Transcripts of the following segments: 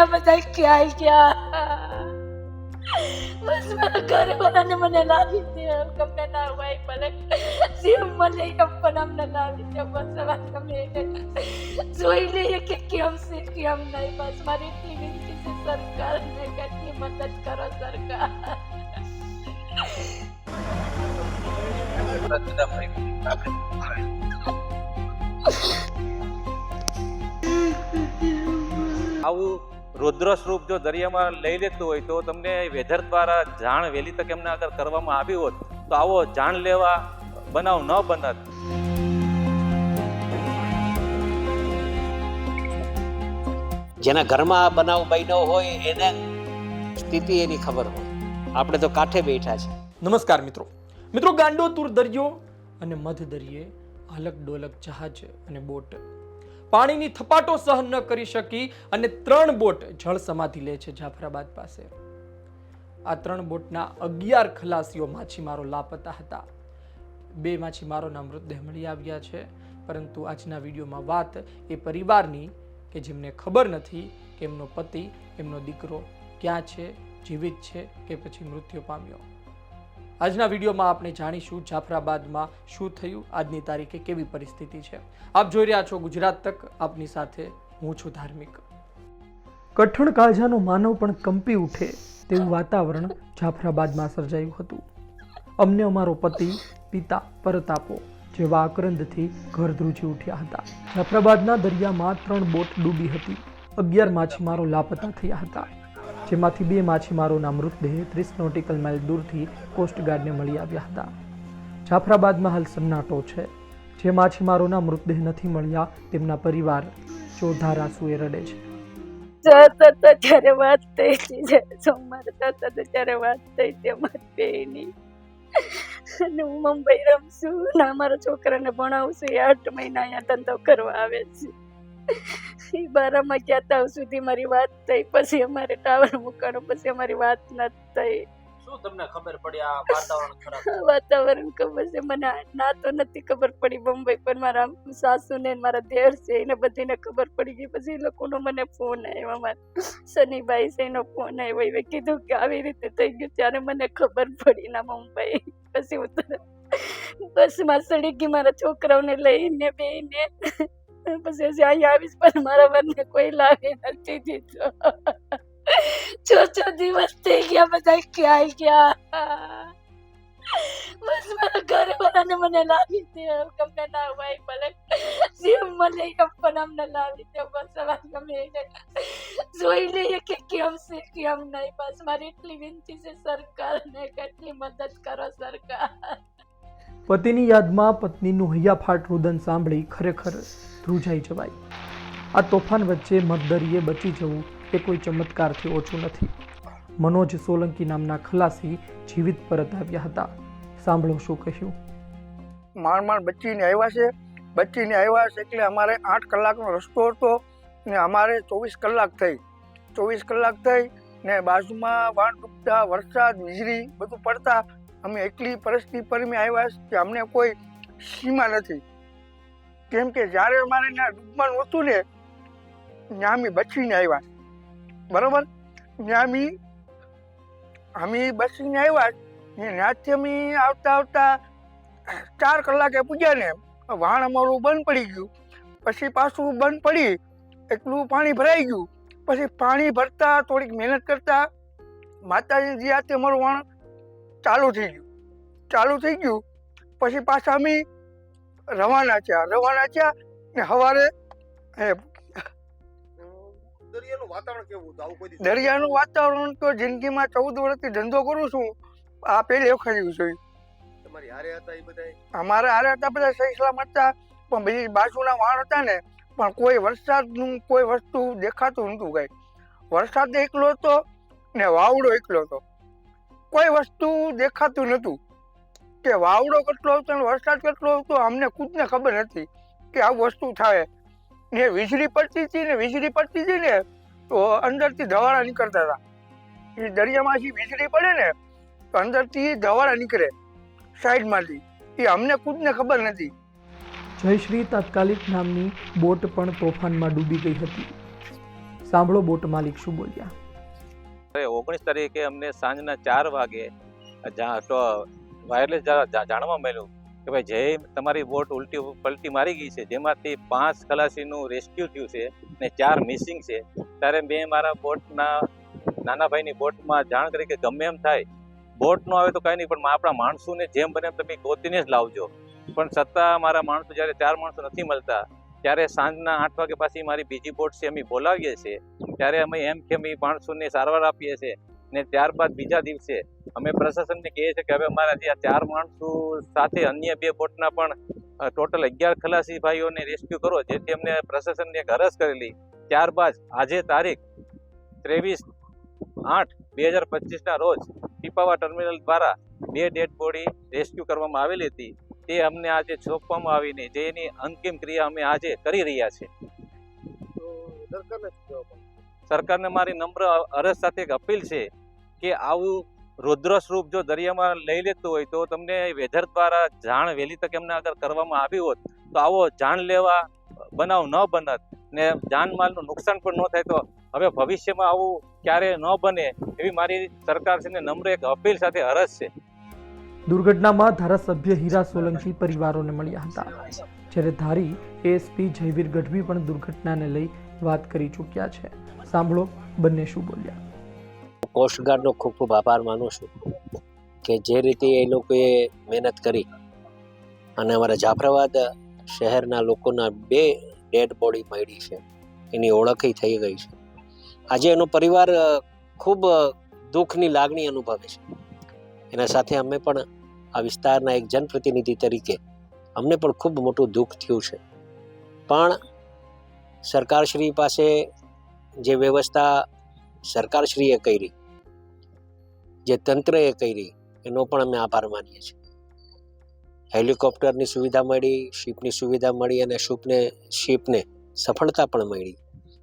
ગયા, બધા ક્યાંય ગયા. બસ મારા ઘરે વાળાને મને લાવી દે ગમે ના હોય, ભલે જેમ મને એમ પણ અમને લાવી દે, બસ તમે જોઈ લઈએ કે કેમ છે, કેમ નહીં. બસ મારી એટલી વિનંતી છે, સરકારને કે એટલી મદદ કરો, સરકાર. આવું રુદ્ર સ્વરૂપ જો દરિયામાં લઈ લેતું હોય તો તમને વેધર દ્વારા જાણ વહેલી તક એમના આગળ કરવામાં આવી હોત તો આવો જાણ લેવા બનાવ ન બનત. જેના ઘરમાં આ બનાવ બન્યો હોય એને સ્થિતિ એની ખબર હોય. આપણે તો કાંઠે બેઠા છે નમસ્કાર મિત્રો. મિત્રો ગાંડોતુર દરિયો અને મધ દરિયે અલગ ડોલક જહાજ અને બોટ પાણીની થપાટો સહન ન કરી શકી અને ત્રણ બોટ જળ સમાધિ લે છે જાફરાબાદ પાસે. આ ત્રણ બોટના અગિયાર ખલાસીઓ માછીમારો લાપતા હતા. બે માછીમારોના મૃતદેહ મળી આવ્યા છે, પરંતુ આજના વિડીયોમાં વાત એ પરિવારની કે જેમને ખબર નથી કે એમનો પતિ, એમનો દીકરો ક્યાં છે, જીવિત છે કે પછી મૃત્યુ પામ્યો. આજના વિડીયોમાં આપણે જાણીશું જાફરાબાદમાં શું થયું, આજની તારીખે કેવી પરિસ્થિતિ છે. આપ જોઈ રહ્યા છો ગુજરાત તક, આપની સાથે હું છું ધાર્મિક. કઠણ કાળજાનો માનવ પણ કંપી ઉઠે તેવું વાતાવરણ જાફરાબાદમાં સર્જાયું હતું. અમને અમારો પતિ, પિતા પરત આપો જેવા આક્રંદથી ઘર ધ્રુજી ઉઠ્યા હતા. જાફરાબાદના દરિયામાં ત્રણ બોટ ડૂબી હતી. અગિયાર માછીમારો લાપતા થયા હતા. જેમાંથી બે માછીમારોના મૃતદેહ ત્રીસ નોટિકલ માઇલ દૂરથી કોસ્ટગાર્ડને મળી આવ્યા હતા. જાફરાબાદમાં હાલ સન્નાટો છે. જે માછીમારોના મૃતદેહ નથી મળ્યા, તેમના પરિવાર ચોધા રાસુએ રડે છે. જતા હતા વાત થઈ હતી, જ્યારે વાત થઈ હતી અમારી મુંબઈ રમશું ને છોકરાને ભણાવશું એ આઠ મહિના અહીંયા ધંધો કરવા આવે છે. એ બારામાં ગયા ત્યાં સુધી મારી વાત થઈ પછી અમારે ટાવર મૂકવાનો પછી અમારી વાત ન થઈ. શું તમને ખબર પડી આ વાતાવરણ ખરાબ? વાતાવરણ ખબર છે મને ના તો નથી ખબર પડી મુંબઈ પણ મારા સાસુ ને મારા દેર છે એને બધીને ખબર પડી ગઈ. પછી એ લોકોનો મને ફોન આવ્યો મારા શનિભાઈ છે એનો ફોન આવ્યો એ કીધું કે આવી રીતે થઈ ગયું ત્યારે મને ખબર પડી ના મુંબઈ. પછી હું તરત બસમાં ચડી ગઈ મારા છોકરાઓને લઈને બેને પછી અહીંયા આવીશ, પણ મારા વરને કોઈ લાવી નથી દીધો. છ છ દિવસ થઈ ગયા, બધા ક્યાંય ગયા. બસ, મારા ઘરે વાળાને મને લાવી દે ગમે ના હોય ભલે. જેમ મને એમ પણ અમને લાવી દે, બસ, હવે ગમે એને. જોઈ લઈએ કે કેમ છે, કેમ નહીં, બસ, મારી એટલી વિનંતી છે સરકારને કેટલી મદદ કરો સરકાર. પતિની યાદમાં પત્નીનું હૈયાફાટ રુદન સાંભળી ખરેખર ધ્રુજાઈ જવાય. આ તોફાન વચ્ચે મધદરીએ બચી જવું એ કોઈ ચમત્કારથી ઓછું નથી. મનોજ સોલંકી નામના ખલાસી જીવિત પરત આવ્યા હતા. સાંભળો શું કહ્યું. માંડ માંડ બચીને આવ્યા છે. બચીને આવ્યા છે એટલે અમારે આઠ કલાકનો રસ્તો હતો ને અમારે ચોવીસ કલાક થઈ. ચોવીસ કલાક થઈ ને બાજુમાં વાણ ડૂબતા વરસાદ, વીજળી બધું પડતા અમે એટલી પરિસ્થિતિ પર મેં આવ્યા કે અમને કોઈ સીમા નથી. કેમ કે જ્યારે અમારે ત્યાં ડૂબવાનું હતું ને ત્યાં અમે બચીને આવ્યા. બરાબર? ત્યાં અમે અમે બચીને આવ્યા ને ત્યાંથી અમે આવતા આવતા ચાર કલાકે પૂજ્યા ને વાણ અમારું બંધ પડી ગયું. પછી પાછું બંધ પડી, એટલું પાણી ભરાઈ ગયું. પછી પાણી ભરતા થોડીક મહેનત કરતા માતાજી હાથે અમારું વાણ ચાલુ થઈ ગયું. ચાલુ થઈ ગયું. પછી પાછા અમે રવાના થયા. રવાના થયા ને સવારે દરિયાનું વાતાવરણ તો જિંદગીમાં ચૌદ વર્ષથી ધંધો કરું છું. આ પેલી વખત જોયું અમારા હારે હતા બધા સહી સલામત હતા પણ બીજી બાજુના વાણ હતા ને પણ કોઈ વરસાદનું કોઈ વસ્તુ દેખાતું નહોતું કઈ. વરસાદ એકલો હતો ને વાવડો એકલો હતો. કોઈ વસ્તુ દેખાતું નહોતું. કે વાવડો કેટલો હતો ને વરસાદ કેટલો હતો અમને ખુદને ખબર નથી કે આ વસ્તુ થાય. ને વીજળી પડતી હતી ને વીજળી પડતી હતી ને તો અંદરથી ધવાળા નીકળતા હતા. એ દરિયામાંથી વીજળી પડે ને તો અંદરથી ધવાળા નીકળે સાઈડમાંથી. એ અમને ખુદને ખબર નથી. જયશ્રી તાત્કાલિક નામની બોટ પણ તોફાનમાં ડૂબી ગઈ હતી. સાંભળો બોટ માલિક શું બોલ્યા. ઓગણીસ તારીખે અમને સાંજના ચાર વાગે વાયરલેસ જાણવા મળ્યું કે ભાઈ જે તમારી બોટ ઉલટી, પલટી મારી ગઈ છે, જેમાંથી પાંચ ખલાસીનું રેસ્ક્યુ થયું છે ને ચાર મિસિંગ છે, ત્યારે મેં મારા બોટના, નાના ભાઈની બોટમાં જાણ કરી કે ગમે એમ થાય. બોટ નો આવે તો કઈ નહીં, પણ આપણા માણસોને જેમ બને એમ તમે ગોતીને જ લાવજો. પણ છતાં મારા માણસો જ્યારે ચાર માણસો નથી મળતા, ત્યારે સાંજના આઠ વાગે પાછી મારી બીજી બોટ છે, અમે બોલાવીએ છીએ. ત્યારે અમે એમ કે અમે માણસોને સારવાર આપીએ છીએ ને ત્યારબાદ બીજા દિવસે અમે પ્રશાસનને કહીએ છીએ કે હવે અમારા જે ચાર માણસો સાથે અન્ય બે બોટના પણ ટોટલ અગિયાર ખલાસી ભાઈઓને રેસ્ક્યુ કરો, જેથી અમને પ્રશાસનને એક કરેલી. ત્યારબાદ આજે તારીખ ત્રેવીસ આઠ બે હજાર પચીસના રોજ પીપાવા ટર્મિનલ દ્વારા બે ડેડ બોડી રેસ્ક્યુ કરવામાં આવેલી હતી. તે અમને આજે સોંપવામાં આવીને, જેની અંતિમ ક્રિયા અમે આજે કરી રહ્યા છીએ. સરકારને મારી નમ્ર અરજ સાથે એક અપીલ છે કે આવું રુદ્ર સ્વરૂપ જો દરિયામાં લઈ લેતું હોય તો તમને વેધર દ્વારા જાણ વહેલી તકે એમને અગર કરવામાં આવી હોત તો આવો જાણ લેવા બનાવ ન બનત ને જાનમાલનું નુકસાન પણ ન થાય તો હવે ભવિષ્યમાં આવું ક્યારે ન બને એવી મારી સરકારશ્રીને નમ્ર એક અપીલ સાથે અરજ છે. દુર્ઘટનામાં ધારાસભ્ય હીરા સોલંકી પરિવારોને મળ્યા હતા. જ્યારે ધારી એએસપી જયવીર ગઢવી પણ દુર્ઘટનાને લઈ વાત કરી ચૂક્યા છે. સાંભળો, બંને શું બોલ્યા. કોસ્ટગાર્ડનો ખૂબ ખૂબ આભાર માનું છું કે જે રીતે એ લોકોએ મહેનત કરી અને અમારા જાફરાબાદ શહેરના લોકોના બે ડેડ બોડી મળી છે. એની ઓળખ થઈ ગઈ છે. આજે એનો પરિવાર ખૂબ દુઃખની લાગણી અનુભવે છે. એના સાથે અમે પણ આ વિસ્તારના એક જનપ્રતિનિધિ તરીકે અમને પણ ખૂબ મોટું દુઃખ થયું છે. પણ સરકારશ્રી પાસે જે વ્યવસ્થા સરકારશ્રીએ કરી, જે તંત્રએ કરી, એનો પણ અમે આભાર માનીએ છીએ. હેલિકોપ્ટરની સુવિધા મળી, શિપની સુવિધા મળી અને શિપને શિપને સફળતા પણ મળી.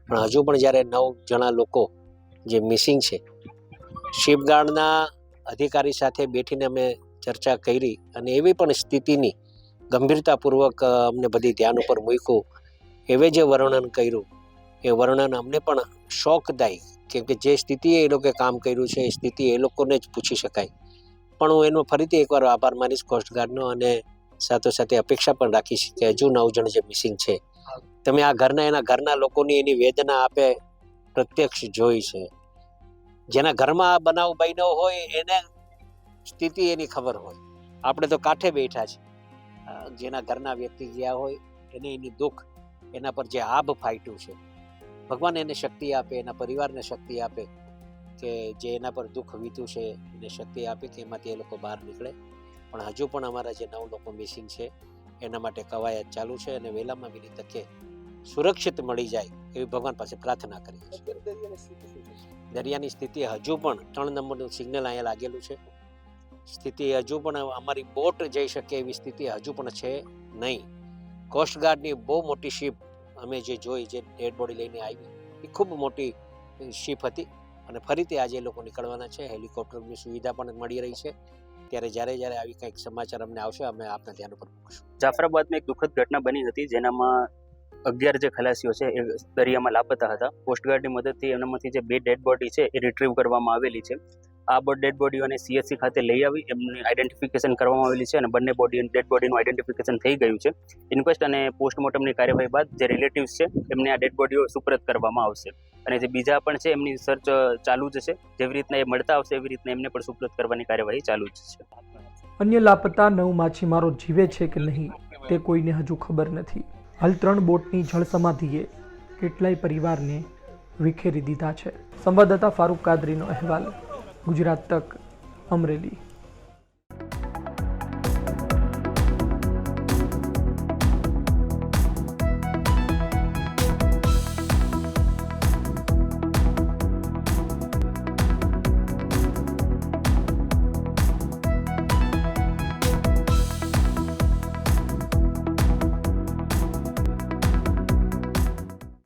પણ હજુ પણ જ્યારે નવ જણા લોકો જે મિસિંગ છે શિપગાર્ડના અધિકારી સાથે બેઠીને અમે ચર્ચા કરી અને એવી પણ સ્થિતિની ગંભીરતાપૂર્વક અમને બધી ધ્યાન ઉપર મૂક્યું એવે જે વર્ણન કર્યું, એ વર્ણન અમને પણ શોકદાયી કેમ કે જે સ્થિતિએ એ લોકોએ કામ કર્યું છે, એ સ્થિતિ એ લોકોને જ પૂછી શકાય. પણ હું એનો ફરીથી એકવાર આભાર માનીશ કોસ્ટગાર્ડનો અને સાથોસાથે અપેક્ષા પણ રાખીશ કે હજુ નવ જણ જે મિસિંગ છે, તમે આ ઘરના, એના ઘરના લોકોની એની વેદના આપે પ્રત્યક્ષ જોઈ છે. જેના ઘરમાં આ બનાવ બન્યો હોય, એને સ્થિતિ એની ખબર હોય. આપણે તો કાંઠે બેઠા છે જેના ઘરના વ્યક્તિ ગયા હોય, એને એની દુઃખ એના પર જે આભ ફાટ્યું છે ભગવાન એને શક્તિ આપે એના પરિવારને શક્તિ આપે કે જે એના પર દુઃખ વીત્યું છે એને શક્તિ આપે કે એમાંથી એ લોકો બહાર નીકળે. પણ હજુ પણ અમારા જે નવ લોકો મિસિંગ છે એના માટે કવાયત ચાલુ છે અને વહેલામાં વહેલી તકે સુરક્ષિત મળી જાય એવી ભગવાન પાસે પ્રાર્થના કરીએ છીએ. શું છે? દરિયાની સ્થિતિ હજુ પણ ત્રણ નંબરનું સિગ્નલ અહીંયા લાગેલું છે. સ્થિતિ હજુ પણ અમારી બોટ જઈ શકે એવી સ્થિતિ હજુ પણ છે નહીં. કોસ્ટગાર્ડની બહુ મોટી શિપ અમે જે જોઈ, જે ડેડ બોડી લઈને આવી, એ ખૂબ મોટી શિપ હતી અને ફરીથી આજે લોકો નીકળવાના છે. હેલિકોપ્ટરની સુવિધા પણ મળી રહી છે. ત્યારે જ્યારે જ્યારે આવી કંઈક સમાચાર અમને આવશે, અમે આપના ધ્યાન ઉપર મૂકશું. જાફરાબાદમાં એક દુઃખદ ઘટના બની હતી, જેનામાં અગિયાર જે ખલાસીઓ છે, એ દરિયામાં લાપતા હતા. કોસ્ટગાર્ડની મદદથી એમનામાંથી જે બે ડેડ બોડી છે, એ રિટ્રીવ કરવામાં આવેલી છે. આ ડેડ બોડીઓને સીએસસી ખાતે લઈ આવી. એમની આઈડેન્ટિફિકેશન કરવામાં આવેલી છે અને બંને બોડી ડેડ બોડીનું આઈડેન્ટિફિકેશન થઈ ગયું છે. ઇન્ક્વેસ્ટ અને પોસ્ટમોર્ટમની કાર્યવાહી બાદ જે રિલેટિવ્સ છે, એમને આ ડેડ બોડીઓ સુપ્રત કરવામાં આવશે. અને જે બીજા પણ છે, એમની સર્ચ ચાલુ જ છે. જેવી રીતના એ મળતા આવશે, એવી રીતના એમને પણ સુપ્રત કરવાની કાર્યવાહી ચાલુ જ છે. અન્ય લાપતા નવ માછીમારો જીવે છે કે નહીં, તે કોઈને હજુ ખબર નથી. હાલ ત્રણ બોટની જળ સમાધિએ કેટલાય પરિવારને વિખેરી દીધા છે. સંવાદદાતા ફારૂક કાદરીનો અહેવાલ. ગુજરાત તક અમરેલી.